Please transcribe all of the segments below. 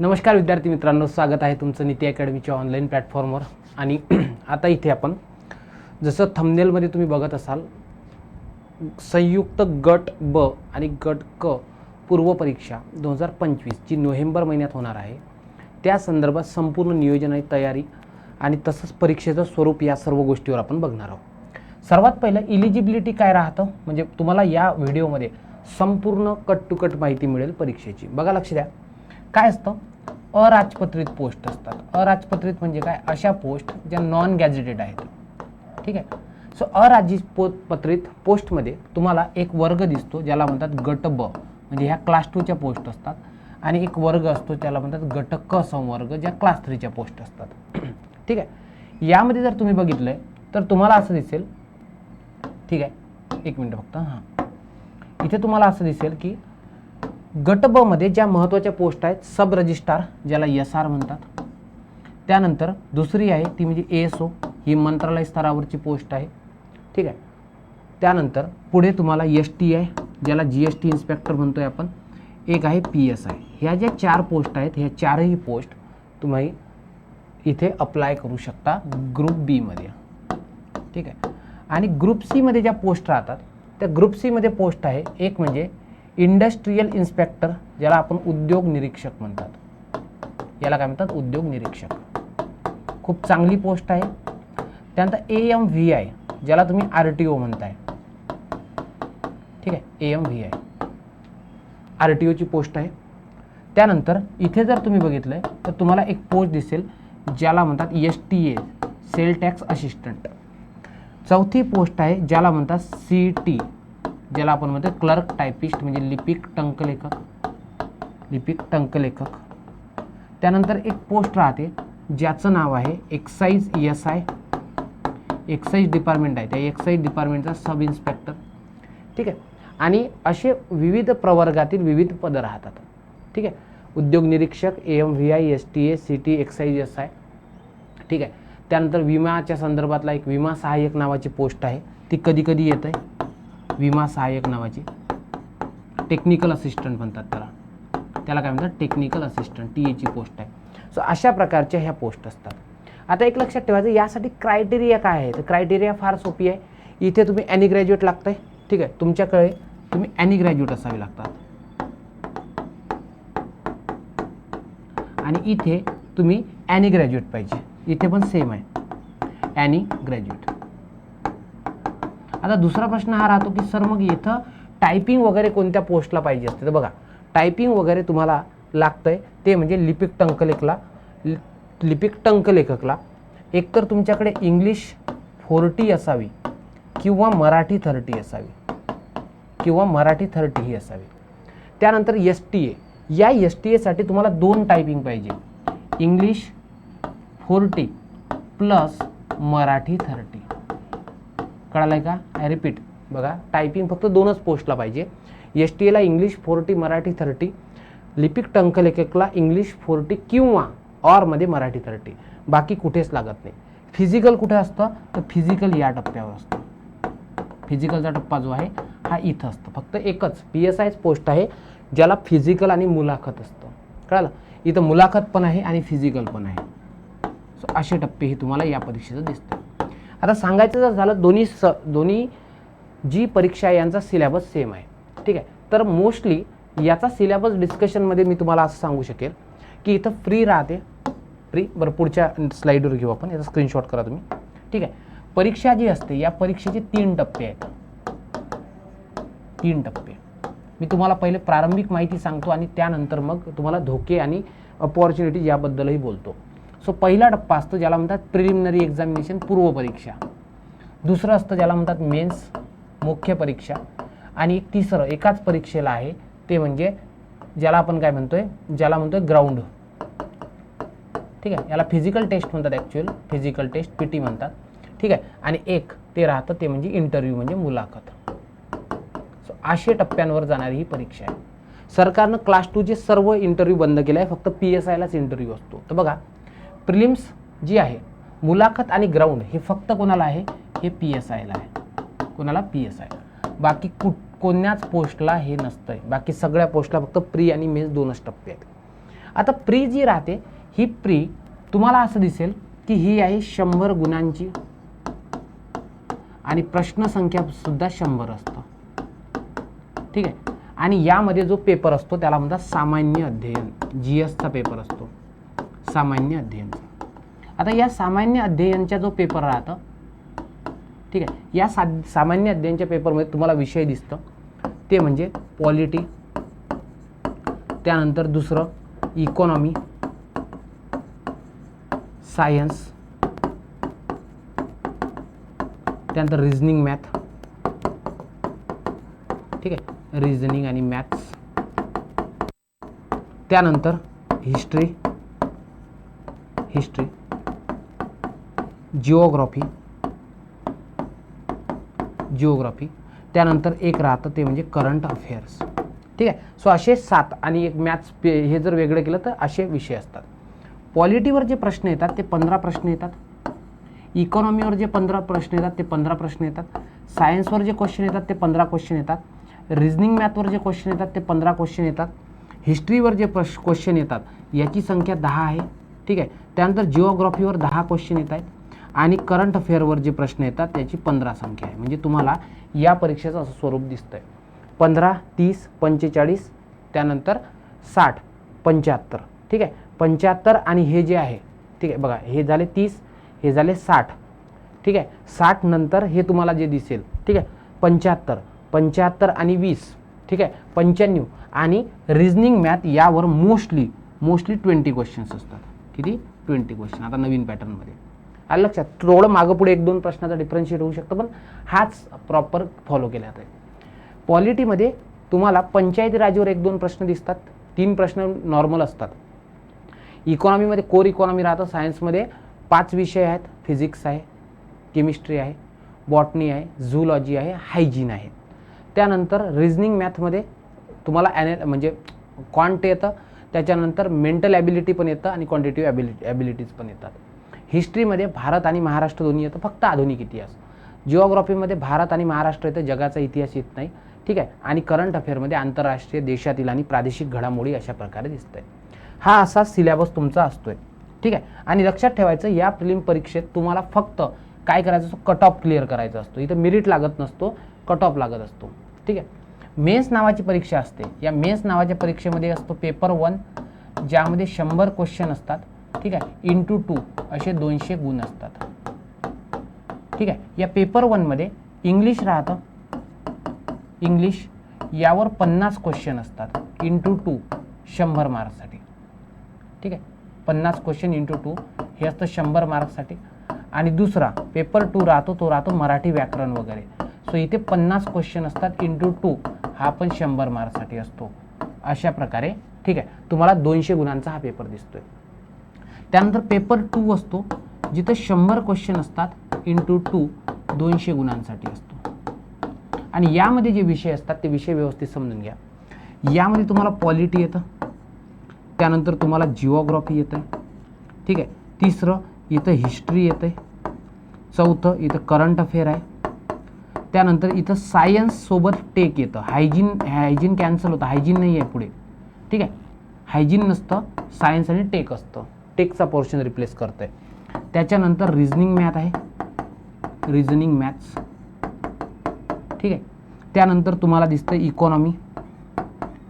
नमस्कार विद्यार्थी मित्रांनो स्वागत आहे तुमचं नीती अकॅडमीच्या ऑनलाईन प्लॅटफॉर्मवर आणि आता इथे आपण जसं थंबनेलमध्ये तुम्ही बघत असाल संयुक्त गट ब आणि गट क पूर्वपरीक्षा दोन हजार पंचवीस जी नोव्हेंबर महिन्यात होणार आहे. त्या संदर्भात संपूर्ण नियोजन आणि तयारी आणि तसंच परीक्षेचं स्वरूप या सर्व गोष्टीवर आपण बघणार आहोत. सर्वात पहिलं इलिजिबिलिटी काय राहतं? म्हणजे तुम्हाला या व्हिडिओमध्ये संपूर्ण कट टू कट माहिती मिळेल परीक्षेची. बघा लक्ष द्या. काय असतं? अराजपत्रित पोस्ट असतात. अराजपत्रित म्हणजे काय? अशा पोस्ट ज्या नॉन गॅजेटेड आहेत. ठीक आहे? सो अराजपत्रित पो पत्रित पोस्टमध्ये तुम्हाला एक वर्ग दिसतो ज्याला म्हणतात गट ब म्हणजे ह्या क्लास टूच्या पोस्ट असतात. आणि एक वर्ग असतो त्याला म्हणतात गट क संवर्ग ज्या क्लास थ्रीच्या पोस्ट असतात. ठीक आहे? यामध्ये जर तुम्ही बघितलं तर तुम्हाला असं दिसेल. ठीक आहे? एक मिनटं फक्त. हां. इथे तुम्हाला असं दिसेल की गट ब मध्ये ज्या महत्त्वाच्या पोस्ट आहेत सब रजिस्ट्रार ज्याला एस आर म्हणतात त्यानंतर दुसरी आहे ती म्हणजे ए एस ओ ही मंत्रालय स्तरावरची पोस्ट आहे. ठीक आहे? त्यानंतर पुढे तुम्हाला एस टी आहे ज्याला जी एस टी इन्स्पेक्टर म्हणतो आहे आपण. एक आहे पी एस आय ह्या ज्या चार पोस्ट आहेत ह्या चारही पोस्ट तुम्ही इथे अप्लाय करू शकता ग्रुप बीमध्ये ठीक आहे? आणि ग्रुप सीमध्ये ज्या पोस्ट राहतात त्या ग्रुप सीमध्ये पोस्ट आहे एक म्हणजे इंडस्ट्रीयल इन्स्पेक्टर ज्याला आपण उद्योग निरीक्षक म्हणतात. याला काय म्हणतात? उद्योग निरीक्षक. खूप चांगली पोस्ट आहे. त्यानंतर ए एम व्ही आय ज्याला तुम्ही आर टी ओ म्हणताय. ठीक आहे? A M V I R T ओची post आहे. त्यानंतर इथे जर तुम्ही बघितलं तर तुम्हाला एक पोस्ट दिसेल ज्याला म्हणतात S T A sale tax assistant चौथी पोस्ट आहे ज्याला म्हणतात सी टी ज्याला आपण म्हणतो क्लर्क टायपिस्ट म्हणजे लिपिक टंकलेखक. लिपिक टंकलेखक. त्यानंतर एक पोस्ट राहते ज्याचं नाव आहे excise S I excise department आहे. त्या एक्साईज डिपार्टमेंटचा सब इन्स्पेक्टर ठीक आहे? आणि असे विविध प्रवर्गातील विविध पदं राहतात. ठीक आहे? उद्योग निरीक्षक A M V I S T A C T excise S I ठीक आहे? त्यानंतर विम्याच्या संदर्भातला एक विमा सहाय्यक नावाची पोस्ट आहे. ती कधी कधी येत आहे विमा सहाय्यक नावाची टेक्निकल असिस्टंट म्हणतात त्याला. त्याला काय म्हणतात? टेक्निकल असिस्टंट टी एची पोस्ट आहे. सो अशा प्रकारच्या ह्या पोस्ट असतात. आता एक लक्षात ठेवायचं यासाठी क्रायटेरिया काय आहे? तर क्रायटेरिया फार सोपी आहे. इथे तुम्ही ॲनी ग्रॅज्युएट लागताय ठीक आहे? तुमच्याकडे तुम्ही ॲनी ग्रॅज्युएट असावे लागतात. आणि इथे तुम्ही ॲनी ग्रॅज्युएट पाहिजे. इथे पण सेम आहे. ॲनी ग्रॅज्युएट आता दुसरा प्रश्न हा राहतो की सर मग इथं टायपिंग वगैरे कोणत्या पोस्टला पाहिजे असते? तर बघा टायपिंग वगैरे तुम्हाला लागतं आहे ते म्हणजे लिपिक टंकलेखला लि- लिपिक टंकलेखकला. एकतर तुमच्याकडे इंग्लिश फोर्टी असावी किंवा मराठी थर्टी असावी किंवा मराठी थर्टी ही असावी. त्यानंतर एस टी ए या एस टी एसाठी तुम्हाला दोन टायपिंग पाहिजे. English forty plus Marathi thirty. कळालं आहे का? आय रिपीट बघा टायपिंग फक्त दोनच पोस्टला पाहिजे. एस टी एला इंग्लिश फोर्टी मराठी थर्टी लिपिक टंकलेखकला इंग्लिश फोर्टी किंवा ऑरमध्ये मराठी थर्टी बाकी कुठेच लागत नाही. फिजिकल कुठे असतं? तर फिजिकल या टप्प्यावर असतं. फिजिकलचा टप्पा जो आहे हा इथं असतो. फक्त एकच पी एस आयच पोस्ट आहे ज्याला फिजिकल आणि मुलाखत असतं. कळालं? इथं मुलाखत पण आहे आणि फिजिकल पण आहे. सो असे टप्पे हे तुम्हाला या परीक्षेचं दिसतं आता सांगायचं जर झालं दोन्ही स दोन्ही जी परीक्षा आहे यांचा सिलेबस सेम आहे. ठीक आहे? तर मोस्टली याचा सिलेबस डिस्कशनमध्ये मी तुम्हाला असं सांगू शकेल की इथं फ्री राहते. फ्री बरं पुढच्या स्लाईडवर घेऊ आपण. याचा स्क्रीनशॉट करा तुम्ही. ठीक आहे? परीक्षा जी असते या परीक्षेचे तीन टप्पे आहेत. तीन टप्पे. मी तुम्हाला पहिले प्रारंभिक माहिती सांगतो आणि त्यानंतर मग तुम्हाला धोके आणि अपॉर्च्युनिटी याबद्दलही बोलतो. सो पहिला टप्पा असतो ज्याला म्हणतात प्रिलिमिनरी एक्झामिनेशन पूर्व परीक्षा. दुसरं असतं ज्याला म्हणतात मेन्स मुख्य परीक्षा. आणि एक तिसरं एकाच परीक्षेला आहे ते म्हणजे ज्याला आपण काय म्हणतोय ज्याला म्हणतोय ग्राउंड ठीक आहे? याला फिजिकल टेस्ट म्हणतात actual physical test P T म्हणतात. ठीक आहे? आणि एक ते राहतं ते म्हणजे इंटरव्ह्यू म्हणजे मुलाखत. सो अशे टप्प्यांवर जाणारी ही परीक्षा आहे. सरकारनं क्लास टूचे सर्व इंटरव्ह्यू बंद केले आहे. फक्त पी एस आयलाच इंटरव्ह्यू असतो. तर बघा प्रिलिम्स जी आहे मुलाखत आणि ग्राउंड हे फक्त कोणाला आहे? हे पी एस आयला आहे. कोणाला पी एस आय बाकी कुठ कोण्याच पोस्टला हे नसतं आहे बाकी सगळ्या पोस्टला फक्त प्री आणि मेन्स दोनच टप्पे आहेत. आता प्री जी राहते ही प्री तुम्हाला असं दिसेल की ही आहे शंभर गुणांची. आणि प्रश्नसंख्यासुद्धा सुद्धा शंभर असतं. ठीक आहे? आणि यामध्ये जो पेपर असतो त्याला म्हणतात सामान्य अध्ययन. जी एसचा पेपर असतो. सामान्य अध्ययनचा आता या सामान्य अध्ययनचा जो पेपर राहतं ठीक आहे या सा सामान्य अध्ययनच्या पेपरमध्ये तुम्हाला विषय दिसतं. ते म्हणजे पॉलिटी त्यानंतर दुसरं इकॉनॉमी सायन्स त्यानंतर रिझनिंग मॅथ ठीक आहे रिझनिंग आणि मॅथ्स त्यानंतर हिस्ट्री हिस्ट्री जिओग्राफी जिओग्राफी त्यानंतर एक राहतं ते म्हणजे करंट अफेअर्स ठीक आहे? सो असे सात आणि एक मॅथ्स पे हे जर वेगळं केलं तर असे विषय असतात. पॉलिटीवर जे प्रश्न येतात ते पंधरा प्रश्न येतात. इकॉनॉमीवर जे पंधरा प्रश्न येतात ते पंधरा प्रश्न येतात. सायन्सवर जे क्वेश्चन येतात ते पंधरा क्वेश्चन येतात. रिझनिंग मॅथवर जे क्वेश्चन येतात ते पंधरा क्वेश्चन येतात. हिस्ट्रीवर जे प्रश क्वेश्चन येतात याची संख्या दहा आहे. ठीक आहे? त्यानंतर जिओग्राफीवर दहा क्वेश्चन येत आहेत आणि करंट अफेअरवर जे प्रश्न येतात त्याची पंधरा संख्या आहे. म्हणजे तुम्हाला या परीक्षेचं असं स्वरूप दिसतं आहे पंधरा तीस पंचेचाळीस त्यानंतर साठ पंच्याहत्तर. ठीक आहे? पंच्याहत्तर आणि हे जे आहे ठीक आहे? बघा हे झाले तीस हे झाले साठ. ठीक आहे? साठ नंतर हे तुम्हाला जे दिसेल ठीक आहे? पंच्याहत्तर. पंच्याहत्तर आणि वीस. ठीक आहे? पंच्याण्णव. आणि रिझनिंग मॅथ यावर मोस्टली मोस्टली ट्वेंटी क्वेश्चन्स असतात. किती? ट्वेंटी क्वेश्चन आता नवीन पॅटर्नमध्ये आलं लक्षात. थोडं मागं पुढे एक दोन प्रश्नाचा डिफरन्शिएट होऊ शकतं पण हाच प्रॉपर फॉलो केला जातो पॉलिटीमध्ये तुम्हाला पंचायती राजवर एक दोन प्रश्न दिसतात. तीन प्रश्न नॉर्मल असतात. इकॉनॉमीमध्ये कोर इकॉनॉमी राहतं. सायन्समध्ये पाच विषय आहेत. फिजिक्स आहे केमिस्ट्री आहे बॉटनी आहे झूलॉजी आहे हायजीन आहे. त्यानंतर रिझनिंग मॅथमध्ये तुम्हाला ॲने म्हणजे क्वांट येतं त्याच्यानंतर मेंटल ॲबिलिटी पण येतं आणि क्वांटिटिव्ह ॲबिलिटी ॲबिलिटीज पण येतात. हिस्ट्रीमध्ये भारत आणि महाराष्ट्र दोन्ही येतं फक्त आधुनिक इतिहास. जिओग्राफीमध्ये भारत आणि महाराष्ट्र येतं जगाचा इतिहास येत नाही. ठीक आहे? आणि करंट अफेअरमध्ये आंतरराष्ट्रीय देशातील आणि प्रादेशिक घडामोडी अशा प्रकारे दिसत आहे हा असा सिलेबस तुमचा असतोय. ठीक आहे? आणि लक्षात ठेवायचं या प्रिलिम परीक्षेत तुम्हाला फक्त काय करायचं असतो? कट ऑफ क्लिअर करायचा असतो. इथं मिरिट लागत नसतो कट ऑफ लागत असतो. ठीक आहे? मेन्स नावाची परीक्षा असते. या मेन्स नावाच्या परीक्षेमध्ये असतो पेपर वन ज्यामध्ये शंभर क्वेश्चन असतात. ठीक आहे? इंटू टू असे दोनशे गुण असतात. ठीक आहे? या पेपर वनमध्ये इंग्लिश राहतं. इंग्लिश यावर पन्नास क्वेश्चन असतात. इंटू टू शंभर मार्क्ससाठी ठीक आहे? पन्नास क्वेश्चन इंटू टू हे असतं शंभर मार्क्ससाठी आणि दुसरा पेपर टू राहतो तो राहतो मराठी व्याकरण वगैरे. सो इथे पन्नास क्वेश्चन असतात. इंटू टू हा पण शंभर मार्कसाठी असतो. अशा प्रकारे. ठीक आहे? तुम्हाला दोनशे गुणांचा हा पेपर दिसतोय. त्यानंतर पेपर टू असतो. जिथं शंभर क्वेश्चन असतात. इंटू टू दोनशे गुणांसाठी असतो. आणि यामध्ये जे विषय असतात ते विषय व्यवस्थित समजून घ्या. यामध्ये तुम्हाला पॉलिटी येतं. त्यानंतर तुम्हाला जिओग्रॉफी येतं ठीक आहे? तिसरं इथं हिस्ट्री येतं आहे चौथं इथं करंट अफेअर आहे. त्यानंतर इथं सायन्ससोबत टेक येतं. हायजीन हायजीन कॅन्सल होतं. हायजीन नाही आहे पुढे. ठीक आहे? हायजीन नसतं. सायन्स आणि टेक असतं. टेकचा पोर्शन रिप्लेस करतं आहे त्याच्यानंतर रिझनिंग मॅथ आहे. रिझनिंग मॅथ्स ठीक आहे? त्यानंतर तुम्हाला दिसतं इकॉनॉमी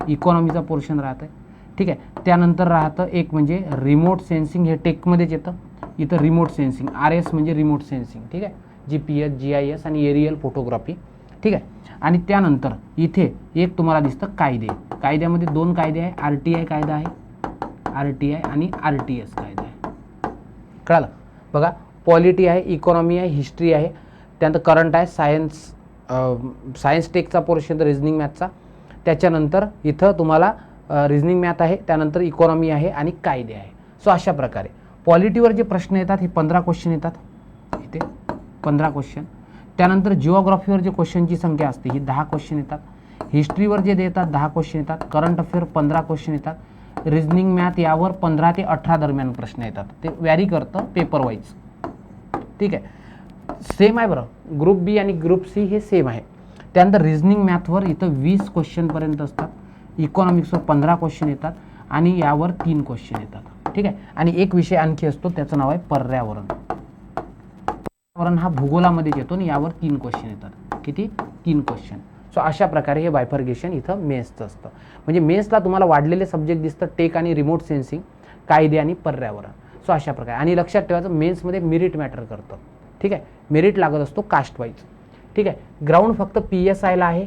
इकॉनॉमीचा पोर्शन राहतं आहे ठीक आहे? त्यानंतर राहतं एक म्हणजे रिमोट सेन्सिंग हे टेकमध्येच येतं. इथं रिमोट सेन्सिंग आर एस म्हणजे रिमोट सेन्सिंग ठीक आहे? G P S G I S आणि एरियल फोटोग्राफी ठीक आहे? आणि त्यानंतर इथे एक तुम्हाला दिसतं कायदे. कायद्यामध्ये दोन कायदे आहे. आर टी आय कायदा आहे. आर टी आय आणि आर टी एस कायदा आहे. कळालं? बघा पॉलिटी आहे इकॉनॉमी आहे हिस्ट्री आहे. त्यानंतर करंट आहे सायन्स सायन्स टेकचा पोर्शन रिझनिंग मॅथचा. त्याच्यानंतर इथं तुम्हाला रिझनिंग मॅथ आहे त्यानंतर इकॉनॉमी आहे आणि कायदे आहे. सो अशा प्रकारे. पॉलिटीवर जे प्रश्न येतात हे पंधरा क्वेश्चन येतात. इथे. पंधरा क्वेश्चन त्यानंतर जिओग्राफीवर जे क्वेश्चनची संख्या असते ही दहा क्वेश्चन येतात. हिस्ट्रीवर जे देतात दहा क्वेश्चन येतात. करंट अफेअर पंधरा क्वेश्चन येतात. रिझनिंग मॅथ यावर पंधरा ते अठरा दरम्यान प्रश्न येतात. ते व्हॅरी करतं पेपर वाईज ठीक आहे? सेम आहे बरं. ग्रुप बी आणि ग्रुप सी हे सेम आहे. त्यानंतर रिझनिंग मॅथवर इथं वीस क्वेश्चनपर्यंत असतात. इकॉनॉमिक्सवर पंधरा क्वेश्चन येतात. आणि यावर तीन क्वेश्चन येतात. ठीक आहे? आणि एक विषय आणखी असतो त्याचं नाव आहे पर्यावरण. कारण हा भूगोलामध्ये येतो आणि यावर तीन क्वेश्चन येतात. किती? तीन क्वेश्चन सो अशा प्रकारे हे बायफर्गेशन इथं मेन्सचं असतं. म्हणजे मेन्सला तुम्हाला वाढलेले सब्जेक्ट दिसतं टेक आणि रिमोट सेन्सिंग कायदे आणि पर्यावरण. सो अशा प्रकारे. आणि लक्षात ठेवायचं मेन्समध्ये मेरिट मॅटर करतं. ठीक आहे? मेरिट लागत असतो कास्ट वाईज ठीक आहे? ग्राउंड फक्त पी एस आयला आहे.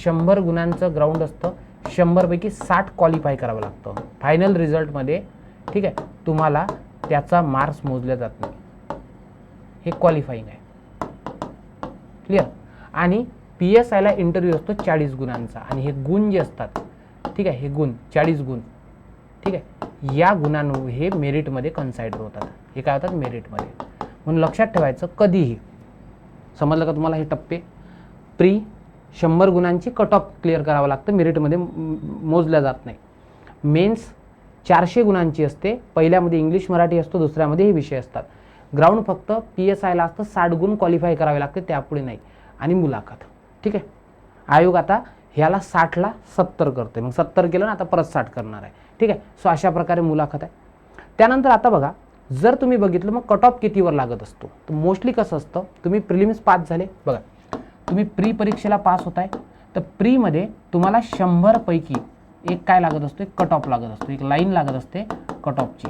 शंभर गुणांचं ग्राउंड असतं. शंभरपैकी साठ क्वालिफाय करावं लागतं. फायनल रिझल्टमध्ये ठीक आहे? तुम्हाला त्याचा मार्क्स मोजल्या जात नाही. हे क्वालिफाईंग आहे. क्लिअर आणि पी एस आयला इंटरव्ह्यू असतो चाळीस गुणांचा. आणि हे गुण जे असतात ठीक आहे हे गुण चाळीस गुण ठीक आहे या गुणांवर हे मेरिटमध्ये कन्सायडर होतात. हे काय होतात? मेरिटमध्ये म्हणून लक्षात ठेवायचं कधीही. समजलं का तुम्हाला हे टप्पे? प्री शंभर गुणांची कट ऑफ क्लिअर करावं लागतं. मेरिटमध्ये मोजल्या जात नाही. मेन्स चारशे गुणांची असते. पहिल्यामध्ये इंग्लिश मराठी असतो. दुसऱ्यामध्ये हे विषय असतात. ग्राउंड फक्त पी एस आयला असतं साठ गुण क्वालिफाय करावे लागते त्यापुढे नाही. आणि मुलाखत. ठीक आहे? आयोग आता ह्याला साठला सत्तर करते मग सत्तर केलं ना आता परत साठ करणार आहे. ठीक आहे? सो अशा प्रकारे मुलाखत आहे. त्यानंतर आता बघा जर तुम्ही बघितलं मग कट ऑफ कितीवर लागत असतो? तर मोस्टली कसं असतं तुम्ही प्रिलिम्स पास झाले. बघा तुम्ही प्री परीक्षेला पास होताय. तर प्रीमध्ये तुम्हाला शंभरपैकी एक काय लागत असतो एक कट ऑफ लागत असतो एक लाईन लागत असते कट ऑफची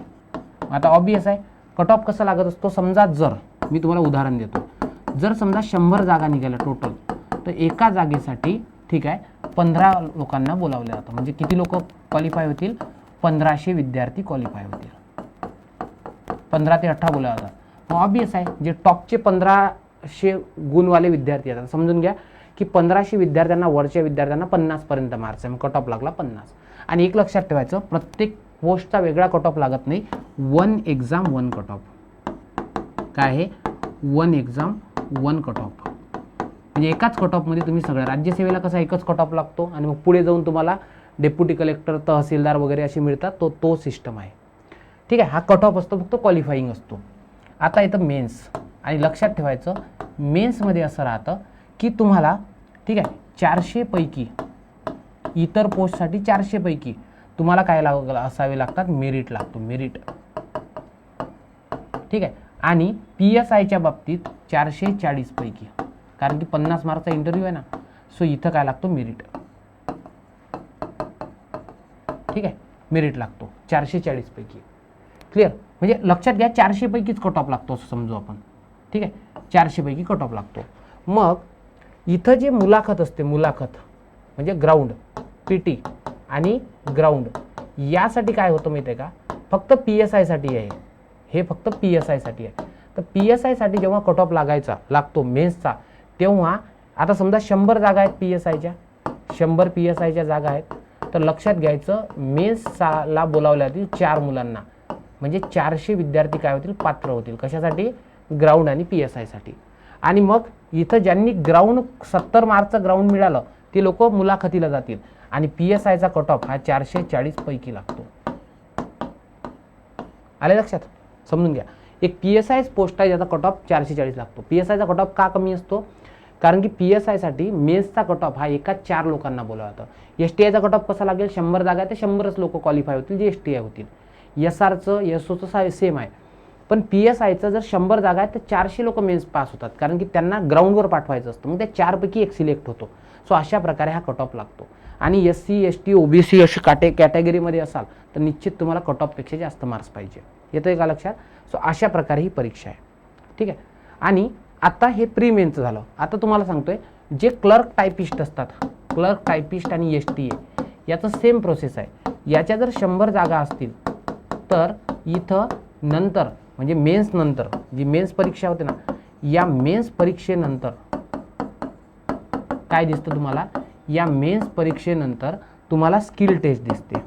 आता ऑबियस आहे. कट ऑफ कसा लागत असतो? समजा जर मी तुम्हाला उदाहरण देतो. जर समजा शंभर जागा निघाल्या टोटल तर एका जागेसाठी ठीक आहे पंधरा लोकांना बोलावलं जातं. म्हणजे किती लोक क्वालिफाय होतील? पंधराशे विद्यार्थी क्वालिफाय होतील. पंधरा ते अठरा बोलावं जातात मग ऑबियस आहे जे टॉपचे पंधराशे गुणवाले विद्यार्थी येतात. समजून घ्या की पंधराशे विद्यार्थ्यांना वरच्या विद्यार्थ्यांना पन्नासपर्यंत मार्क्स आहे. मग कट ऑफ लागला पन्नास. आणि एक लक्षात ठेवायचं प्रत्येक पोस्टचा वेगळा कट ऑफ लागत नाही. One exam one cut off काय आहे? One exam one cut off म्हणजे एकाच कट ऑफमध्ये तुम्ही सगळ्या राज्यसेवेला कसा एकच कट ऑफ लागतो? आणि मग पुढे जाऊन तुम्हाला डेप्युटी कलेक्टर तहसीलदार वगैरे असे मिळतात. तो तो सिस्टम आहे. ठीक आहे? हा कट ऑफ असतो फक्त क्वालिफाईंग असतो. आता येतं मेन्स आणि लक्षात ठेवायचं मेन्समध्ये असं राहतं की तुम्हाला ठीक आहे? चारशेपैकी इतर पोस्टसाठी चारशेपैकी तुम्हाला काय लाग असावे लागतात? मेरिट लागतो मेरिट ठीक आहे? आणि पी एस आयच्या बाबतीत चारशे चाळीसपैकी कारण की पन्नास मार्कचा इंटरव्ह्यू आहे ना सो इथं काय लागतो? मेरिट ठीक आहे? मेरिट लागतो चारशे चाळीसपैकी क्लिअर म्हणजे लक्षात घ्या चारशेपैकीच कट ऑफ लागतो असं समजू आपण. ठीक आहे? चारशेपैकी कट ऑफ लागतो. मग इथं जे मुलाखत असते मुलाखत म्हणजे ग्राउंड पी टी आणि ग्राउंड यासाठी काय होतं माहिती आहे का? फक्त पी एस आयसाठी आहे. हे फक्त पी एस आयसाठी आहे. तर पी एस आयसाठी जेव्हा कट ऑफ लागायचा लागतो मेन्सचा तेव्हा आता समजा शंभर जागा आहेत पी एस आयच्या शंभर पी एस आयच्या जागा आहेत. तर लक्षात घ्यायचं मेन्सला बोलावल्या जातील चार मुलांना. म्हणजे चारशे विद्यार्थी काय होतील? पात्र होतील. कशासाठी? ग्राउंड आणि पी एस आयसाठी आणि मग इथं ज्यांनी ग्राउंड सत्तर मार्कचं ग्राउंड मिळालं ते लोक मुलाखतीला जातील. आणि पी एस आयचा कट ऑफ हा चारशे चाळीस पैकी लागतो. आले लक्षात? समजून घ्या. एक पी एस आयच पोस्ट आहे ज्याचा कट ऑफ चारशे चाळीस लागतो. पी एस आयचा कट ऑफ का कमी असतो? कारण की पी एस आयसाठी मेन्सचा कट ऑफ हा एका चार लोकांना बोलावा जातं एस टी आयचा कट ऑफ कसा लागेल? शंभर जागा आहे तर शंभरच लोक क्वालिफाय होतील जे एस टी आय होतील. एस आरचं एस ओचं सेम आहे. पण पी एस आयचं जर शंभर जागा आहे तर चारशे लोक मेन्स पास होतात. कारण की त्यांना ग्राउंडवर पाठवायचं असतं. मग त्या चारपैकी एक सिलेक्ट होतो. सो अशा प्रकारे हा कट ऑफ लागतो. आणि S C S T O B C अशी काटे कॅटेगरीमध्ये असाल तर निश्चित तुम्हाला कट ऑफपेक्षा जास्त मार्क्स पाहिजे. येतं आहे का लक्षात? सो अशा प्रकारे ही परीक्षा आहे. ठीक आहे? आणि आता हे प्री मेनचं झालं. आता तुम्हाला सांगतोय जे क्लर्क टायपिस्ट असतात क्लर्क टायपिस्ट आणि एस टी ए याचं सेम प्रोसेस आहे. याच्या जर शंभर जागा असतील तर इथं नंतर म्हणजे मेन्स नंतर जी मेन्स परीक्षा होते ना या मेन्स परीक्षेनंतर काय दिसतं तुम्हाला? या मेन्स परीक्षेनंतर तुम्हाला स्किल टेस्ट दिसते.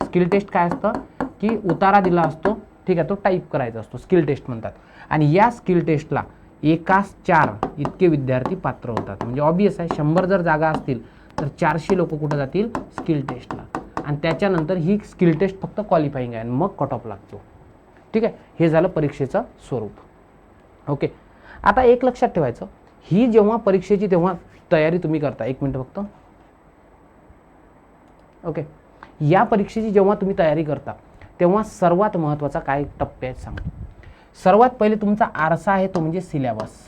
स्किल टेस्ट काय असतं? की उतारा दिला असतो ठीक आहे तो टाईप करायचा असतो स्किल टेस्ट म्हणतात. आणि या स्किल टेस्टला एकाच चार इतके विद्यार्थी पात्र होतात. म्हणजे ऑबियस आहे शंभर जर जागा असतील तर चारशे लोक कुठं जातील? स्किल टेस्टला. आणि त्याच्यानंतर ही स्किल टेस्ट फक्त क्वालिफाईंग आहे आणि मग कट ऑफ लागतो. ठीक आहे? हे झालं परीक्षेचं स्वरूप. ओके? आता एक लक्षात ठेवायचं. ही जेव्हा परीक्षेची तेव्हा तयारी तुम्ही करता. एक मिनटं फक्त. ओके या परीक्षेची जेव्हा तुम्ही तयारी करता तेव्हा सर्वात महत्त्वाचा काय टप्पे आहेत सांग. सर्वात पहिले तुमचा आरसा आहे तो म्हणजे सिलेबस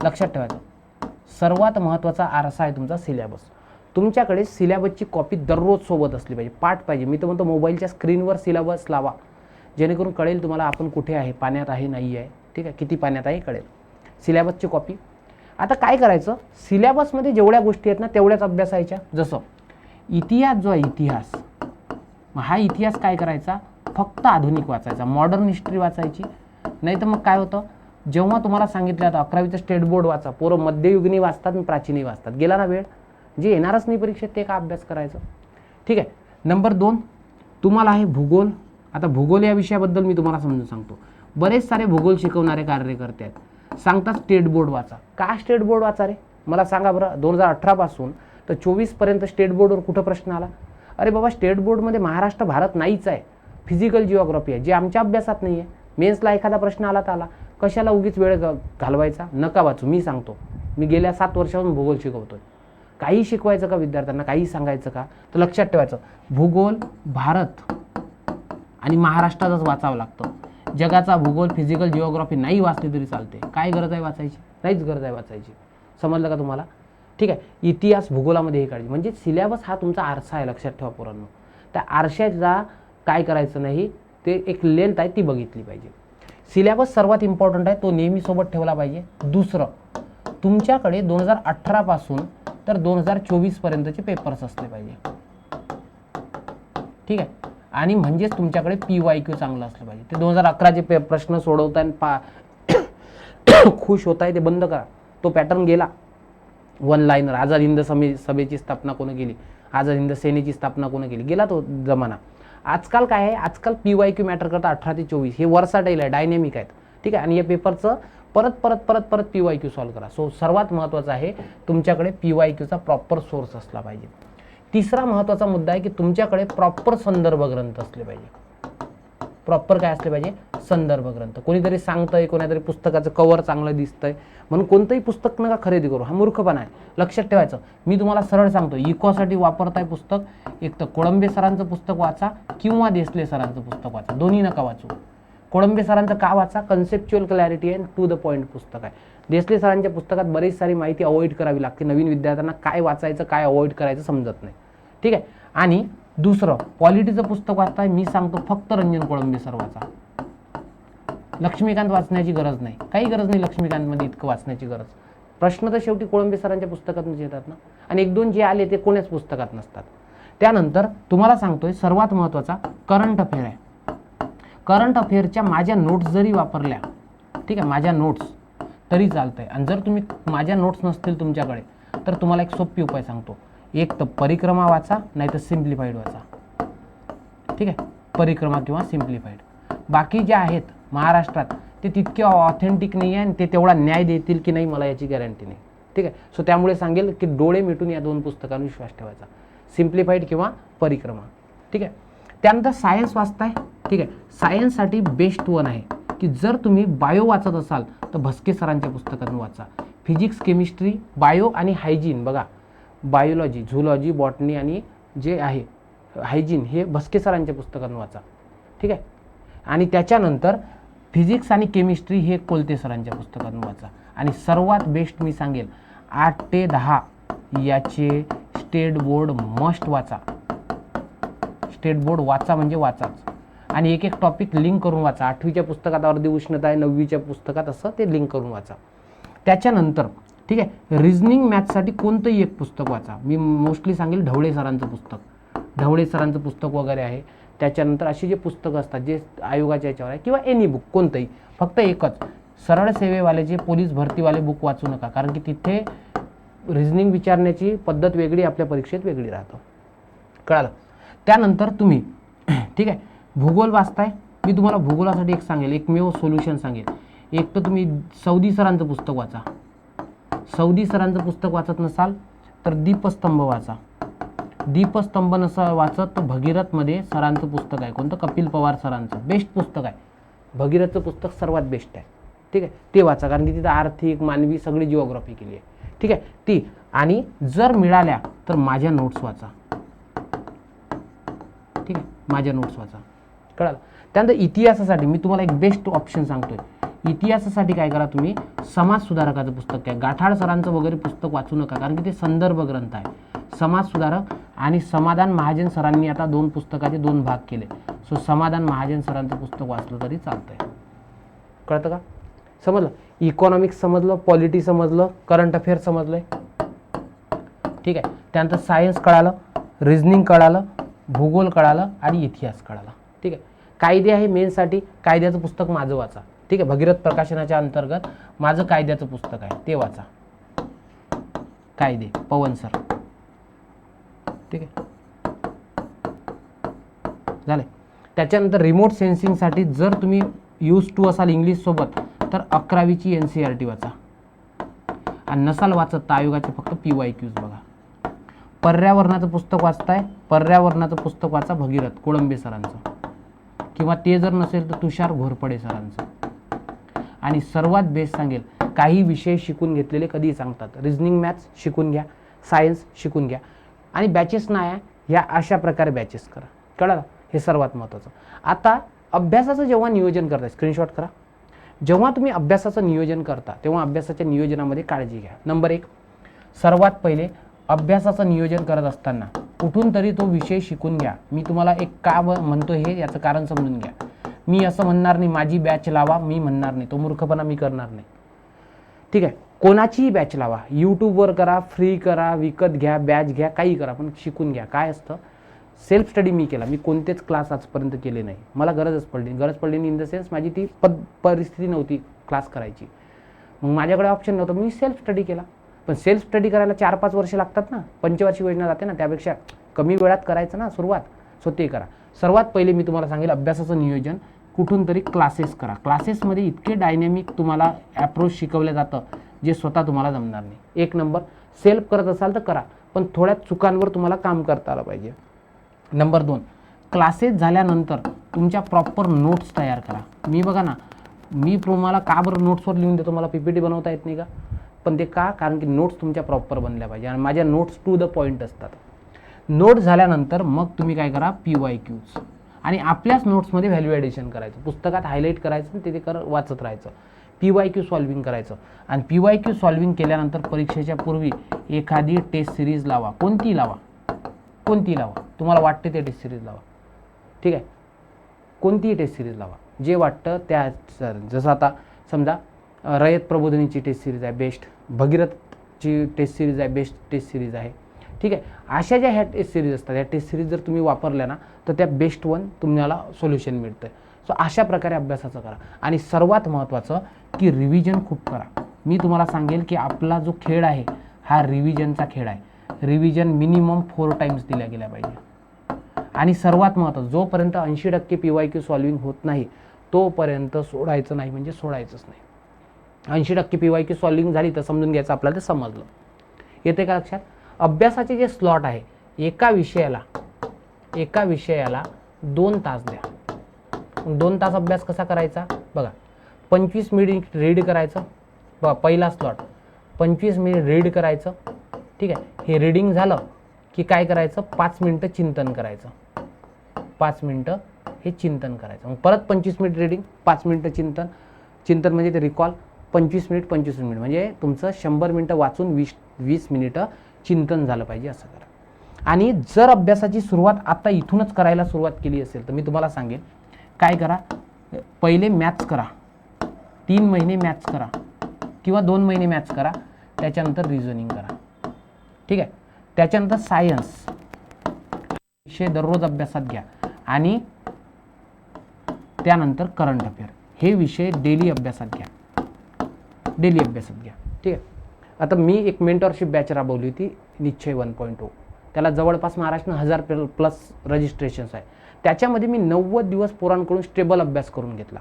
लक्षात ठेवायचं सर्वात महत्त्वाचा आरसा आहे तुमचा सिलेबस तुमच्याकडे सिलेबसची कॉपी दररोज सोबत असली पाहिजे. पाठ पाहिजे. मी तर म्हणतो मोबाईलच्या स्क्रीनवर सिलेबस लावा. जेणेकरून कळेल तुम्हाला आपण कुठे आहे पाण्यात आहे नाही आहे. ठीक आहे? किती पाण्यात आहे कळेल. सिलेबसची कॉपी आता काय करायचं? सिलेबसमध्ये जेवढ्या गोष्टी आहेत ना तेवढ्याच अभ्यासायच्या. जसं इतिहास जो आहे इतिहास. मग हा इतिहास काय करायचा? फक्त आधुनिक वाचायचा मॉडर्न हिस्ट्री वाचायची. नाही तर मग काय होतं? जेव्हा तुम्हाला सांगितलं आता अकरावीचं स्टेट बोर्ड वाचा पोरं मध्ययुगनी वाचतात आणि प्राचीनही वाचतात. गेला ना वेळ? जे येणारच नाही परीक्षेत ते का अभ्यास करायचं? ठीक आहे. नंबर दोन तुम्हाला आहे भूगोल. आता भूगोल या विषयाबद्दल मी तुम्हाला समजून सांगतो. बरेच सारे भूगोल शिकवणारे कार्यकर्ते आहेत. सांगता स्टेट बोर्ड वाचा. का स्टेट बोर्ड वाचा रे? मला सांगा बरं दोन हजार अठरापासून तर चोवीसपर्यंत स्टेट बोर्डवर कुठं प्रश्न आला? अरे बाबा स्टेट बोर्डमध्ये महाराष्ट्र भारत नाहीच आहे. फिजिकल जिओग्राफी आहे जे आमच्या अभ्यासात नाही आहे मेन्सला एखादा प्रश्न आला तर आला. कशाला उगीच वेळ घालवायचा? नका वाचू मी सांगतो. मी गेल्या सात वर्षापासून भूगोल शिकवतोय. काही शिकवायचं का विद्यार्थ्यांना? काही सांगायचं का? तर लक्षात ठेवायचं. भूगोल भारत आणि महाराष्ट्रातच वाचावं लागतं. जगाचा भूगोल फिजिकल जिओग्राफी नाही वाचली तरी चालते. काय गरज आहे वाचायची? नाहीच गरज आहे वाचायची. समजलं का तुम्हाला? ठीक आहे. इतिहास भूगोलामध्ये हे काढायची म्हणजे सिलेबस हा तुमचा आरसा आहे लक्षात ठेवा पोरांनो. त्या आरशाचा काय करायचं नाही ते एक लेंथ आहे ती बघितली पाहिजे. सिलेबस सर्वात इम्पॉर्टंट आहे तो नेहमी सोबत ठेवला पाहिजे. दुसरं तुमच्याकडे दोन हजार अठरापासून तर दोन हजार चोवीसपर्यंतचे पेपर्स असले पाहिजे. ठीक आहे. आणि म्हणजेच तुमच्याकडे पी वाय क्यू चांगलं असलं पाहिजे. ते दोन हजार अकराचे पे प्रश्न सोडवताय पा खुश होत आहे ते बंद करा. तो पॅटर्न गेला. वन लाईनर आझाद हिंद समे सभेची स्थापना कोणी केली? आझाद हिंद सेनेची स्थापना कोणी केली? गेला तो जमाना. आजकाल काय आहे? आजकाल पी वाय क्यू मॅटर करता अठरा ते चोवीस. हे वर्साटाईल आहे डायनेमिक आहेत. ठीक आहे? आणि या पेपरचं परत परत परत परत पी वाय क्यू सॉल्व करा. सो सर्वात महत्त्वाचं आहे तुमच्याकडे पी वाय क्यूचा प्रॉपर सोर्स असला पाहिजे. तिसरा महत्त्वाचा मुद्दा आहे की तुमच्याकडे प्रॉपर संदर्भ ग्रंथ असले पाहिजे. प्रॉपर काय असले पाहिजे? संदर्भ ग्रंथ. कोणीतरी सांगतंय कोणातरी पुस्तकाचं कवर चांगलं दिसतंय. म्हणून कोणतंही पुस्तक नका खरेदी करू. हा मूर्खपणा आहे. लक्षात ठेवायचं. मी तुम्हाला सरळ सांगतो इकोसाठी वापरताय पुस्तक. एक तर कोळंबे सरांचं पुस्तक वाचा किंवा देसले सरांचं पुस्तक वाचा. दोन्ही नका वाचू. कोळंबे सरांचं का वाचा? Conceptual clarity and to the point पुस्तक आहे. देसले सरांच्या पुस्तकात बरीच सारी माहिती अवॉइड करावी लागते. नवीन विद्यार्थ्यांना काय वाचायचं काय अवॉइड करायचं समजत नाही. ठीक आहे? आणि दुसरं पॉलिटीचं पुस्तक वाचताय मी सांगतो फक्त रंजन कोळंबे सर वाचा. लक्ष्मीकांत वाचण्याची गरज नाही. काही गरज नाही लक्ष्मीकांतमध्ये इतकं वाचण्याची गरज. प्रश्न तर शेवटी कोळंबे सरांच्या पुस्तकातूनच येतात ना? आणि एक दोन जे आले ते कोण्याच पुस्तकात नसतात. त्यानंतर तुम्हाला सांगतोय सर्वात महत्त्वाचा करंट अफेअर आहे. करंट अफेअरच्या माझ्या नोट्स जरी वापरल्या ठीक आहे माझ्या नोट्स तरी चालतंय. आणि जर तुम्ही माझ्या नोट्स नसतील तुमच्याकडे तर तुम्हाला एक सोपी उपाय सांगतो. एक तर परिक्रमा वाचा नाही तर सिम्प्लिफाईड वाचा. ठीक आहे? परिक्रमा किंवा सिम्प्लिफाईड बाकी जे आहेत महाराष्ट्रात ते तितके ऑथेंटिक नाही आहे आणि ते तेवढा न्याय देतील की नाही मला याची गॅरंटी नाही. ठीक आहे? सो त्यामुळे सांगेल की डोळे मिटून या दोन पुस्तकांवर विश्वास ठेवायचा. सिम्प्लिफाईड किंवा परिक्रमा. ठीक आहे? त्यानंतर सायन्स वाचताय. ठीक आहे. सायन्ससाठी बेस्ट वन आहे की जर तुम्ही बायो वाचत असाल तर भस्के सरांच्या पुस्तकातून वाचा. फिजिक्स केमिस्ट्री बायो आणि हायजीन बघा बायोलॉजी झुलॉजी बॉटनी आणि जे आहे हायजीन हे भस्के सरांच्या पुस्तकातून वाचा. ठीक आहे? आणि त्याच्यानंतर फिजिक्स आणि केमिस्ट्री हे कोलते सरांच्या पुस्तकातून वाचा. आणि सर्वात बेस्ट मी सांगेल आठ ते दहा याचे स्टेट बोर्ड मस्ट वाचा. स्टेट बोर्ड वाचा म्हणजे वाचाच. आणि एक एक टॉपिक लिंक करून वाचा. आठवीच्या पुस्तकात अर्धी उष्णता आहे नववीच्या पुस्तकात असं ते लिंक करून वाचा. त्याच्यानंतर ठीक आहे रिझनिंग मॅथ्ससाठी कोणतंही एक पुस्तक वाचा. मी मोस्टली सांगेल ढवळे सरांचं पुस्तक. ढवळे सरांचं पुस्तक वगैरे आहे. त्याच्यानंतर अशी जे पुस्तकं असतात जे आयोगाच्या याच्यावर आहे किंवा एनी बुक कोणतंही फक्त एकच. सरळ सेवेवाल्याचे पोलीस भरतीवाले बुक वाचू नका. कारण की तिथे रिझनिंग विचारण्याची पद्धत वेगळी आपल्या परीक्षेत वेगळी राहतं. कळालं? त्यानंतर तुम्ही ठीक आहे भूगोल वाचताय? मी तुम्हाला भूगोलासाठी एक सांगेल एकमेव सोल्युशन सांगेल. एक तर तुम्ही सौदी सरांचं पुस्तक वाचा. सौदी सरांचं पुस्तक वाचत नसाल तर दीपस्तंभ वाचा. दीपस्तंभ नसा वाचत तर भगीरथमध्ये सरांचं पुस्तक आहे. कोणतं? कपिल पवार सरांचं. बेस्ट पुस्तक आहे. भगीरथचं पुस्तक सर्वात बेस्ट आहे. ठीक आहे? ते वाचा कारण की तिथं आर्थिक मानवी सगळी जिओग्राफी केली आहे. ठीक आहे? ती आणि जर मिळाल्या तर माझ्या नोट्स वाचा. ठीक आहे? माझ्या नोट्स वाचा. कळालं? त्यानंतर इतिहासासाठी मी तुम्हाला एक बेस्ट ऑप्शन सांगतोय. इतिहासासाठी काय करा तुम्ही? समाज सुधारकाचं पुस्तक घ्या. गाठाळ सरांचं वगैरे पुस्तक वाचू नका कारण की ते संदर्भ ग्रंथ आहे. समाज सुधारक आणि समाधान महाजन सरांनी आता दोन पुस्तकाचे दोन भाग केले. सो समाधान महाजन सरांचं पुस्तक वाचलं तरी चालतंय. कळतं का? समजलं? इकॉनॉमिक्स समजलं पॉलिटी समजलं करंट अफेअर समजलंय. ठीक आहे? त्यानंतर सायन्स कळालं रिझनिंग कळालं भूगोल कळालं आणि इतिहास कळाला. ठीक आहे. कायदे आहे मेनसाठी कायद्याचं पुस्तक माझं वाचा. ठीक आहे भगीरथ प्रकाशनाच्या अंतर्गत माझं कायद्याचं पुस्तक आहे ते वाचा. कायदे पवन सर. ठीक आहे. झाले त्याच्यानंतर रिमोट सेन्सिंगसाठी जर तुम्ही यूज टू असाल इंग्लिशसोबत तर अकरावीची एन सी आर टी वाचा. आणि नसाल वाचत तर आयोगाचे फक्त पी वाय क्यूज बघा. पर्यावरणाचं पुस्तक वाचताय पर्यावरणाचं पुस्तक वाचा भगीरथ कोळंबे सरांचं. किंवा ते जर नसेल तर तुषार घोरपडे सरांचं. आणि सर्वात बेस्ट सांगेल काही विषय शिकून घेतलेले कधीही सांगतात. रिझनिंग मॅथ्स शिकून घ्या सायन्स शिकून घ्या. आणि बॅचेस नाही आहे ह्या अशा प्रकारे बॅचेस करा. कळलं? हे सर्वात महत्त्वाचं आता अभ्यासाचं जेव्हा नियोजन करता स्क्रीनशॉट करा. जेव्हा तुम्ही अभ्यासाचं नियोजन करता तेव्हा अभ्यासाच्या नियोजनामध्ये काळजी घ्या. नंबर एक सर्वात पहिले अभ्यासाचं नियोजन करत असताना कुठून तरी तो विषय शिकून घ्या. मी तुम्हाला एक का ब- म्हणतो हे याचं कारण समजून घ्या. मी असं म्हणणार नाही माझी बॅच लावा मी म्हणणार नाही. तो मूर्खपणा मी करणार नाही. ठीक आहे? कोणाचीही बॅच लावा. यूट्यूबवर करा फ्री करा विकत घ्या बॅच घ्या काही करा पण शिकून घ्या. काय असतं? सेल्फ स्टडी मी केला. मी कोणतेच क्लास आजपर्यंत केले नाही. मला गरजच पडली गरज पडली इन द सेन्स माझी ती पद परिस्थिती नव्हती क्लास करायची. मग माझ्याकडे ऑप्शन नव्हतं. मी सेल्फ स्टडी केला. पण सेल्फ स्टडी करायला चार पाच वर्ष लागतात ना. पंचवार्षिक योजना जाते ना त्यापेक्षा कमी वेळात करायचं ना सुरुवात. सो ते करा. सर्वात पहिले मी तुम्हाला सांगेल अभ्यासाचं नियोजन. कुठून तरी क्लासेस करा. क्लासेसमध्ये इतके डायनॅमिक तुम्हाला ॲप्रोच शिकवलं जातं जे स्वतः तुम्हाला जमणार नाही. एक नंबर सेल्फ करत असाल तर करा. पण थोड्या चुकांवर तुम्हाला काम करता आलं पाहिजे. नंबर दोन क्लासेस झाल्यानंतर तुमच्या प्रॉपर नोट्स तयार करा. मी बघा ना मी तुम्हाला का बरं नोट्सवर लिहून देतो? मला पी पी टी बनवता येत नाही का? पण ते का? कारण की नोट्स तुमच्या प्रॉपर बनल्या पाहिजे. आणि माझ्या नोट्स टू द पॉईंट असतात. नोट्स झाल्यानंतर मग तुम्ही काय करा? पी वाय क्यूज आणि आपल्याच नोट्समध्ये व्हॅल्यू ॲडिशन करायचं. पुस्तकात हायलाईट करायचं आणि ते ते कर वाचत राहायचं. पी वाय क्यू सॉल्विंग करायचं. आणि पी वाय क्यू सॉल्विंग केल्यानंतर परीक्षेच्या पूर्वी एखादी टेस्ट सिरीज लावा. कोणती लावा? कोणती लावा? तुम्हाला वाटते ते टेस्ट सिरीज लावा. ठीक आहे? कोणतीही टेस्ट सिरीज लावा. जे वाटतं त्या सर जसं आता समजा रयत प्रबोधिनीची टेस्ट सिरीज आहे बेस्ट भगीरथची टेस्ट सिरीज आहे बेस्ट टेस्ट सिरीज आहे. ठीक आहे? अशा ज्या ह्या टेस्ट सिरीज असतात ह्या टेस्ट सिरीज जर तुम्ही वापरल्या ना तर त्या बेस्ट वन तुम्हाला सोल्युशन मिळतं सो अशा प्रकारे अभ्यासाचं करा. आणि सर्वात महत्त्वाचं की रिव्हिजन खूप करा. मी तुम्हाला सांगेल की आपला जो खेळ आहे हा रिव्हिजनचा खेळ आहे. रिव्हिजन मिनिमम फोर टाईम्स दिल्या गेल्या पाहिजे. आणि सर्वात महत्त्वाचं जोपर्यंत ऐंशी टक्के पी वाय क्यू सॉल्विंग होत नाही तोपर्यंत सोडायचं नाही म्हणजे सोडायचंच नाही. ऐंशी टक्के पी वाय क्यू सॉल्विंग झाली तर समजून घ्यायचं आपल्याला ते समजलं. येते का लक्षात? अभ्यासाचे जे स्लॉट आहे एका विषयाला एका विषयाला दोन तास द्या. दोन तास अभ्यास कसा करायचा? बघा पंचवीस मिनिट रीड करायचं. बघा पहिला स्लॉट पंचवीस मिनिट रीड करायचं. ठीक आहे? हे रीडिंग झालं की काय करायचं? पाच मिनटं चिंतन करायचं. पाच मिनटं हे चिंतन करायचं. मग परत पंचवीस मिनिट रीडिंग पाच मिनटं चिंतन. चिंतन म्हणजे ते रिकॉल पंचवीस मिनिट पंचवीस मिनिट. म्हणजे तुमचं शंभर मिनटं वाचून वीस वीस मिनिटं चिंतन झालं पाहिजे असं करा. आणि जर अभ्यासाची सुरुवात आता इथूनच करायला सुरुवात केली असेल तर मी तुम्हाला सांगेन काय करा? पहिले मॅथ्स करा. तीन महिने मॅथ्स करा. किंवा दोन महिने मॅथ्स करा. त्याच्यानंतर रिझनिंग करा. ठीक आहे? त्याच्यानंतर सायन्स विषय दररोज अभ्यासात घ्या. आणि त्यानंतर करंट अफेअर हे विषय डेली अभ्यासात घ्या. डेली अभ्यासात घ्या. ठीक आहे? आता मी एक मेंटॉरशिप बॅच राबवली होती निश्चय वन पॉईंट ओ. त्याला जवळपास महाराष्ट्र हजार प्लस रजिस्ट्रेशन्स आहे. त्याच्यामध्ये मी नव्वद दिवस पोरांकडून स्टेबल अभ्यास करून घेतला.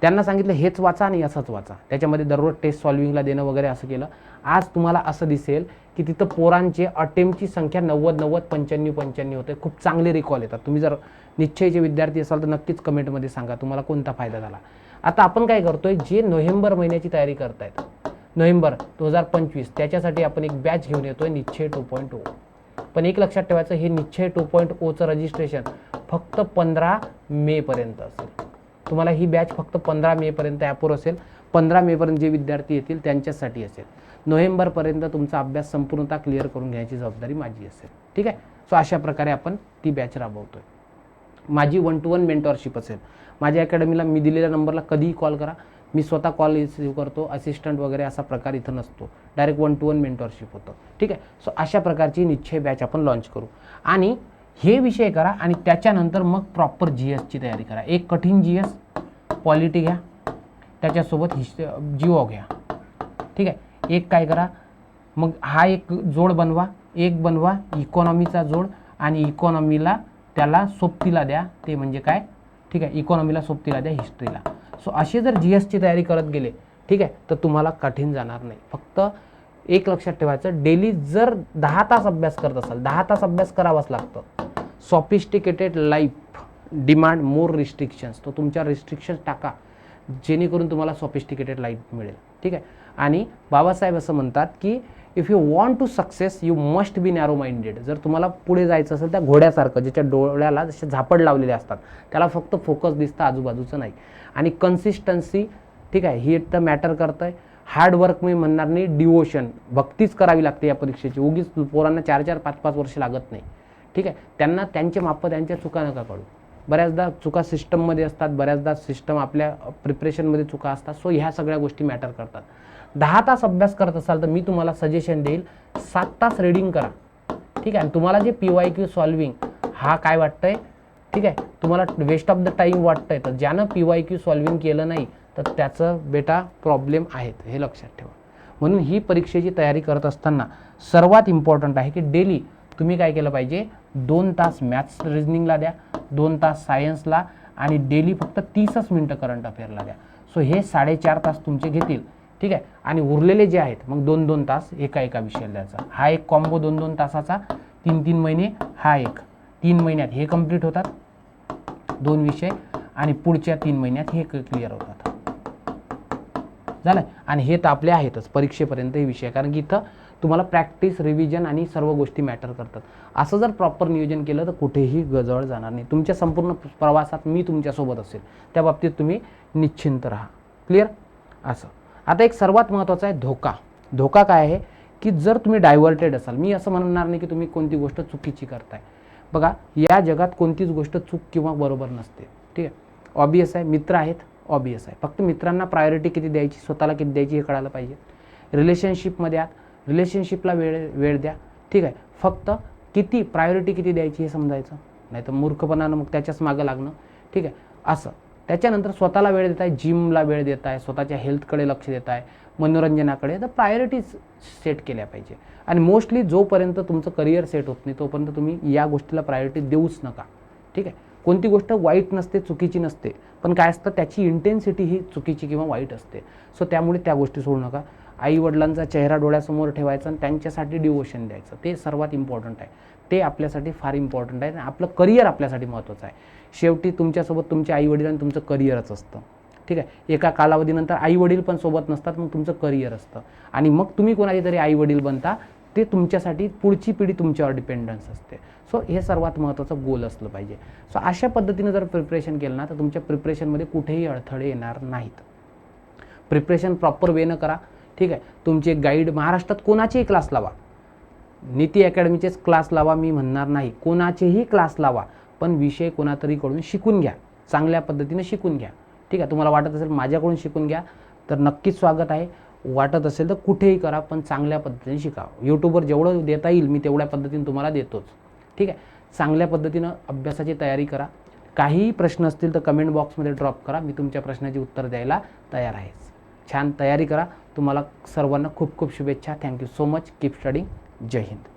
त्यांना सांगितलं हेच वाचा आणि असंच वाचा. त्याच्यामध्ये दररोज टेस्ट सॉल्विंगला देणं वगैरे असं केलं. आज तुम्हाला असं दिसेल की तिथं पोरांचे अटेम्प्टची संख्या नव्वद नव्वद पंच्याण्णव पंच्याण्णव होते खूप चांगले रिकॉल येतात. तुम्ही जर निश्चयचे विद्यार्थी असाल तर नक्कीच कमेंटमध्ये सांगा. तुम्हाला कोणता फायदा झाला? आता आपण काय करतोय जे नोव्हेंबर महिन्याची तयारी करतायत नोव्हेंबर दोन हजार पंचवीस त्याच्यासाठी आपण एक बॅच घेऊन येतोय निश्चय टू पॉईंट ओ. पण एक लक्षात ठेवायचं हे निश्चय टू पॉईंट ओचं रजिस्ट्रेशन फक्त पंधरा मेपर्यंत असेल. तुम्हाला ही बॅच फक्त पंधरा मेपर्यंत ॲपवर असेल पंधरा मेपर्यंत जे विद्यार्थी येतील त्यांच्यासाठी असेल. नोव्हेंबरपर्यंत तुमचा अभ्यास संपूर्णतः क्लिअर करून घ्यायची जबाबदारी माझी असेल. ठीक आहे? सो अशा प्रकारे आपण ती बॅच राबवतो आहे माझी वन टू वन मेंटॉरशिप असेल. माझ्या अकॅडमीला मी दिलेल्या नंबरला कधीही कॉल करा. मी स्वतः कॉल रिसिव्ह करतो. असिस्टंट वगैरे असा प्रकार इथं नसतो. Direct one to one mentorship होतं. ठीक आहे? सो अशा प्रकारची निश्चय बॅच आपण लॉन्च करू. आणि हे विषय करा आणि त्याच्यानंतर मग प्रॉपर जी एसची तयारी करा. एक कठीण जी एस पॉलिटी घ्या. त्याच्यासोबत हिस्ट जिओ घ्या. ठीक आहे? एक काय करा? मग हा एक जोड बनवा. एक बनवा इकॉनॉमीचा जोड आणि इकॉनॉमीला त्याला सोबतीला द्या. ते म्हणजे काय? ठीक आहे इकॉनॉमीला सोबतीला द्या हिस्ट्रीला सो असे जर जी एसची तयारी करत गेले ठीक आहे तर तुम्हाला कठीण जाणार नाही. फक्त एक लक्षात ठेवायचं डेली जर दहा तास अभ्यास करत असाल दहा तास अभ्यास करावाच लागतं. Sophisticated life demand more restrictions तो तुमच्या रिस्ट्रिक्शन्स टाका जेणेकरून तुम्हाला सॉफिस्टिकेटेड लाईफ मिळेल. ठीक आहे? आणि बाबासाहेब असं म्हणतात की if you want to success you must be narrow minded जर तुम्हाला पुढे जायचं असेल त्या घोड्यासारखं ज्याच्या डोळ्याला जसे झापड लावलेले असतात त्याला फक्त फोकस दिसतं आजूबाजूचं नाही. आणि कन्सिस्टन्सी ठीक आहे ही तर मॅटर करतं आहे हार्डवर्क मी म्हणणार नाही डिवोशन भक्तीच करावी लागते या परीक्षेची. उगीच पोरांना चार चार पाच पाच वर्ष लागत नाही. ठीक आहे त्यांना त्यांचे माप त्यांच्या चुका नका कळू बऱ्याचदा चुका सिस्टममध्ये असतात बऱ्याचदा सिस्टम आपल्या प्रिपरेशनमध्ये चुका असतात. सो ह्या सगळ्या गोष्टी मॅटर करतात. दहा तास अभ्यास करत असाल तर मी तुम्हाला सजेशन देईल सात तास रीडिंग करा. ठीक आहे? तुम्हाला J P Y Q solving हा काय वाटतंय? ठीक आहे? तुम्हाला वेस्ट ऑफ द टाईम वाटतंय. तर ज्यानं पी वाय क्यू सॉल्विंग केलं नाही तर त्याचं बेटा प्रॉब्लेम आहेत. हे लक्षात ठेवा. म्हणून ही परीक्षेची तयारी करत असताना सर्वात इम्पॉर्टंट आहे की डेली तुम्ही काय केलं पाहिजे? दोन तास मॅथ्स रिजनिंगला द्या दोन तास सायन्सला आणि डेली फक्त तीसच मिनटं करंट अफेअरला द्या. सो हे साडेचार तास तुमचे घेतील. ठीक आहे? आणि उरलेले जे आहेत मग दोन दोन तास एका एका विषयाला द्यायचा. हा एक कॉम्बो दोन दोन तासाचा तीन तीन महिने हा एक. तीन महिन्यात हे कंप्लीट होतात दोन विषय आणि पुढच्या तीन महिन्यात हे क्लिअर होतात. झालं आणि हे तर आपले आहेतच परीक्षेपर्यंत हे विषय कारण की इथं तुम्हाला प्रॅक्टिस रिव्हिजन आणि सर्व गोष्टी मॅटर करतात. असं जर प्रॉपर नियोजन केलं तर कुठेही गजवळ जाणार नाही. तुमच्या संपूर्ण प्रवासात मी तुमच्यासोबत असेल. त्या बाबतीत तुम्ही निश्चिंत राहा. क्लिअर असं. आता एक सर्वात महत्त्वाचा आहे धोका. धोका काय आहे? की जर तुम्ही डायव्हर्टेड असाल मी असं म्हणणार नाही की तुम्ही कोणती गोष्ट चुकीची करताय. बघा या जगात कोणतीच गोष्ट चूक किंवा बरोबर नसते. ठीक आहे? ऑबियस आहे मित्र आहेत ऑबियस आहे. फक्त मित्रांना प्रायोरिटी किती द्यायची स्वतःला किती द्यायची हे कळायला पाहिजे. रिलेशनशिपमध्ये आहात रिलेशनशिपला वेळ वेळ द्या. ठीक आहे? फक्त किती प्रायोरिटी किती द्यायची हे समजायचं? नाही तर मूर्खपणानं मग त्याच्याच मागं लागणं. ठीक आहे? असं. त्याच्यानंतर स्वतःला वेळ देत आहे जिमला वेळ देत आहे स्वतःच्या हेल्थकडे लक्ष देत आहे मनोरंजनाकडे. तर प्रायोरिटीज सेट केल्या पाहिजे. आणि मोस्टली जोपर्यंत तुमचं करिअर सेट होत नाही तोपर्यंत तुम्ही या गोष्टीला प्रायोरिटी देऊच नका. ठीक आहे? कोणती गोष्ट वाईट नसते चुकीची नसते. पण काय असतं त्याची इंटेन्सिटी ही चुकीची किंवा वाईट असते. सो त्यामुळे त्या गोष्टी सोडू नका. आई वडिलांचा चेहरा डोळ्यासमोर ठेवायचा आणि त्यांच्यासाठी डिवोशन द्यायचं. ते सर्वात इम्पॉर्टंट आहे. ते आपल्यासाठी फार इम्पॉर्टंट आहे आणि आपलं करिअर आपल्यासाठी महत्त्वाचं आहे. शेवटी तुमच्यासोबत तुमचे आई आणि तुमचं करिअरच असतं. ठीक आहे? एका कालावधीनंतर आईवडील पण सोबत नसतात मग तुमचं करिअर असतं. आणि मग तुम्ही कोणाचे तरी आईवडील बनता ते तुमच्यासाठी पुढची पिढी तुमच्यावर डिपेंडन्स असते. सो हे सर्वात महत्त्वाचं गोल असलं पाहिजे. सो अशा पद्धतीनं जर प्रिपरेशन केलं ना तर तुमच्या प्रिपरेशनमध्ये कुठेही अडथळे येणार नाहीत. प्रिपरेशन प्रॉपर वेनं करा. ठीक आहे? तुमचे गाईड महाराष्ट्रात कोणाचेही क्लास लावा. नीती अकॅडमीचेच क्लास लावा मी म्हणणार नाही. कोणाचेही क्लास लावा पण विषय कोणातरीकडून शिकून घ्या. चांगल्या पद्धतीने शिकून घ्या. ठीक आहे? तुम्हाला वाटत असेल माझ्याकडून शिकून घ्या तर नक्कीच स्वागत आहे. वाटत असेल तर कुठेही करा पण चांगल्या पद्धतीने शिका. यूट्यूबवर जेवढं देता येईल मी तेवढ्या पद्धतीने तुम्हाला देतोच. ठीक आहे? चांगल्या पद्धतीनं अभ्यासाची तयारी करा. काहीही प्रश्न असतील तर कमेंट बॉक्समध्ये ड्रॉप करा. मी तुमच्या प्रश्नाची उत्तर द्यायला तयार आहे. छान तयारी करा. तुम्हाला सर्वांना खूप खूप शुभेच्छा. Thank you so much keep studying Jai Hind